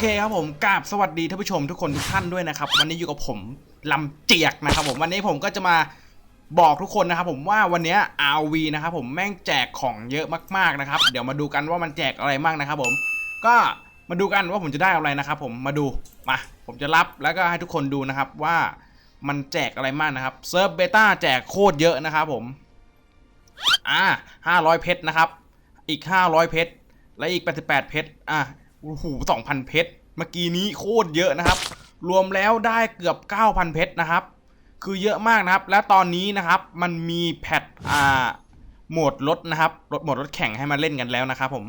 เคครับผมกราบสวัสดีท่านผู้ชมทุกคนทุกท่านด้วยนะครับ วันนี้อยู่กับผมลำเจียกนะครับผมวันนี้ผมก็จะมาบอกทุกคนนะครับผมว่าวันนี้ย RV นะครับผมแม่งแจกของเยอะมากๆนะครับ เดี๋ยวมาดูกันว่ามันแจกอะไรบ้างนะครับ ผมก็มาดูกันว่าผมจะได้อะไรนะครับ ผมมาดูมาผมจะรับแล้วก็ให้ทุกคนดูนะครับว่ามันแจกอะไรบ้างนะครับเซิร์ฟเบต้าแจกโคตรเยอะนะครับผมอ่า500 เพชรนะครับ อีก 500 เพชรและอีก 88 เพชรอะ โอ้โห2,000เพชร เมื่อกี้นี้โคตรเยอะนะครับ รวมแล้วได้เกือบ 9,000 เพชรนะครับ คือเยอะมากนะครับ และตอนนี้นะครับ มันมีแพทอ่าโหมดรถนะครับ รถโหมดรถแข่งให้มาเล่นกันแล้วนะครับผม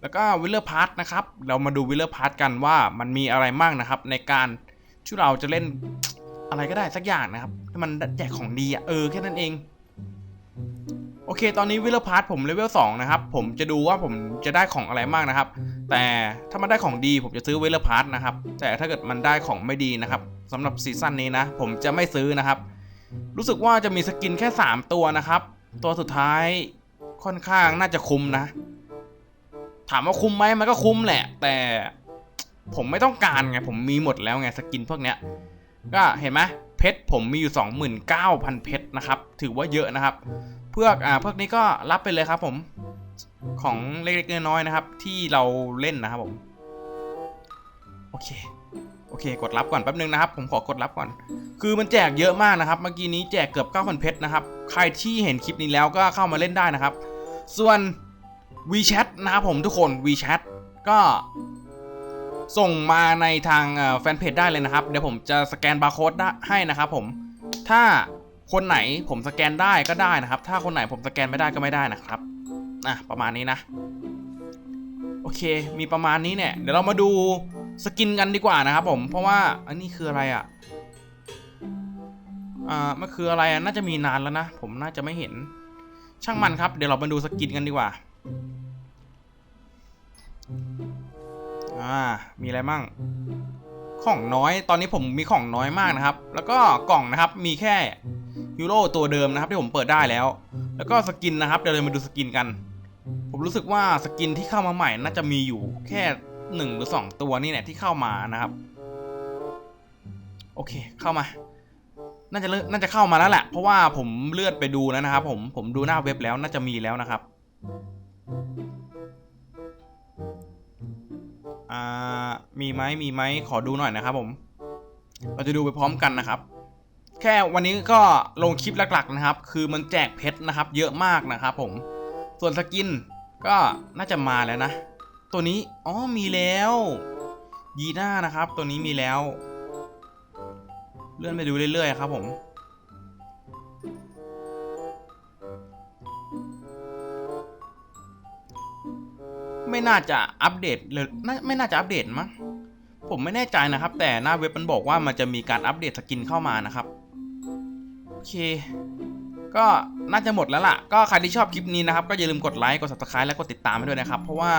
แล้วก็วิลเลอร์พาร์ทนะครับ เรามาดูวิลเลอร์พาร์ทกันว่ามันมีอะไรบ้างนะครับ ในการที่เราจะเล่นอะไรก็ได้สักอย่างนะครับให้มันแจกของดีอะเออแค่นั้นเอง โอเค ตอนนี้วิลพาร์ทผมเลเวล2นะครับ ผมจะดูว่าผมจะได้ของอะไรบ้างนะครับ แต่ถ้ามันได้ของดีผมจะซื้อวิลพาร์ทนะครับ แต่ถ้าเกิดมันได้ของไม่ดีนะครับสำหรับซีซั่นนี้นะ ผมจะไม่ซื้อนะครับ รู้สึกว่าจะมีสกินแค่ 3 ตัวนะครับ ตัวสุดท้ายค่อนข้างน่าจะคุ้มนะ ถามว่าคุ้มไหมมันก็คุ้มแหละ แต่ผมไม่ต้องการไง ผมมีหมดแล้วไงสกินพวกเนี้ย ก็เห็นไหม เพชรผมมีอยู่ 29,000 เพชรนะครับ ถือว่าเยอะนะครับ เพื่ออ่าเพวกนี้ก็รับไปเลยครับผม ของเล็กๆน้อยๆนะครับ ที่เราเล่นนะครับผม โอเค โอเค กดรับก่อนแป๊บนึงนะครับ ผมขอกดรับก่อน คือมันแจกเยอะมากนะครับ เมื่อกี้นี้แจกเกือบ 9,000 เพชรนะครับ ใครที่เห็นคลิปนี้แล้วก็เข้ามาเล่นได้นะครับ ส่วน WeChat นะครับผมทุกคน WeChat ก็ ส่งมาในทางแฟนเพจได้เลยนะครับ เดี๋ยวผมจะสแกนบาร์โค้ดให้นะครับผม ถ้าคนไหนผมสแกนได้ก็ได้นะครับ ถ้าคนไหนผมสแกนไม่ได้ก็ไม่ได้นะครับอะประมาณนี้นะ โอเค มีประมาณนี้เนี่ย เดี๋ยวเรามาดูสกินกันดีกว่านะครับผม เพราะว่าอันนี้คืออะไรอะอ่ามันคืออะไรอะน่าจะมีนานแล้วนะ ผมน่าจะไม่เห็น ช่างมันครับ เดี๋ยวเรามาดูสกินกันดีกว่า อ่า มีอะไรมั่ง ของน้อย ตอนนี้ผมมีของน้อยมากนะครับ แล้วก็กล่องนะครับ มีแค่ฮีโรตัวเดิมนะครับที่ผมเปิดได้แล้ว แล้วก็สกินนะครับเดี๋ยวเรามาดูสกินกัน ผมรู้สึกว่าสกินที่เข้ามาใหม่น่าจะมีอยู่แค่หนึ่งหรือสองตัวนี่แหละที่เข้ามานะครับ โอเค เข้ามา น่าจะเลิน่าจะเข้ามาแล้วแหละ เพราะว่าผมเลื่อนไปดูแล้วนะครับ ผม ผมดูหน้าเว็บแล้วน่าจะมีแล้วนะครับ อ่ามีไหมมีไหมขอดูหน่อยนะครับผม เราจะดูไปพร้อมกันนะครับ แค่วันนี้ก็ลงคลิปหลักๆนะครับ คือมันแจกเพชรนะครับ เยอะมากนะครับผม ส่วนสกินก็น่าจะมาแล้วนะ ตัวนี้ อ๋อ มีแล้ว ยีน่านะครับ ตัวนี้มีแล้ว เลื่อนไปดูเรื่อยๆครับผม ไม่น่าจะอัปเดตเลยไม่น่าจะอัปเดตมั้งผมไม่แน่ใจนะครับ แต่หน้าเว็บมันบอกว่ามันจะมีการอัปเดตสกินเข้ามานะครับโอเค ก็น่าจะหมดแล้วล่ะ ก็ใครที่ชอบคลิปนี้นะครับ ก็อย่าลืมกดไลค์กด subscribe และกดติดตามให้ด้วยนะครับ เพราะว่า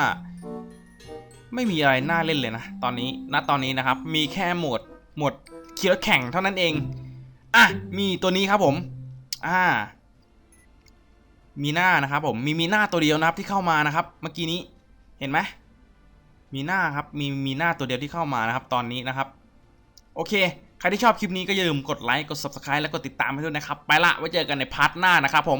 ไม่มีอะไรน่าเล่นเลยนะ ตอนนี้ณตอนนี้นะครับ มีแค่หมดหมดขี่รถแข่งเท่านั้นเอง อะ มีตัวนี้ครับผม อ่า มีหน้านะครับผม มีมีหน้าตัวเดียวนะครับที่เข้ามานะครับ เมื่อกี้นี้ เห็นไหมมีหน้าครับมีมีหน้าตัวเดียวที่เข้ามานะครับ ตอนนี้นะครับ โอเค ใครที่ชอบคลิปนี้ก็อย่าลืมกดไลค์กด subscribe และกดติดตามให้ด้วยนะครับ ไปละไว้เจอกันในพาร์ทหน้านะครับผม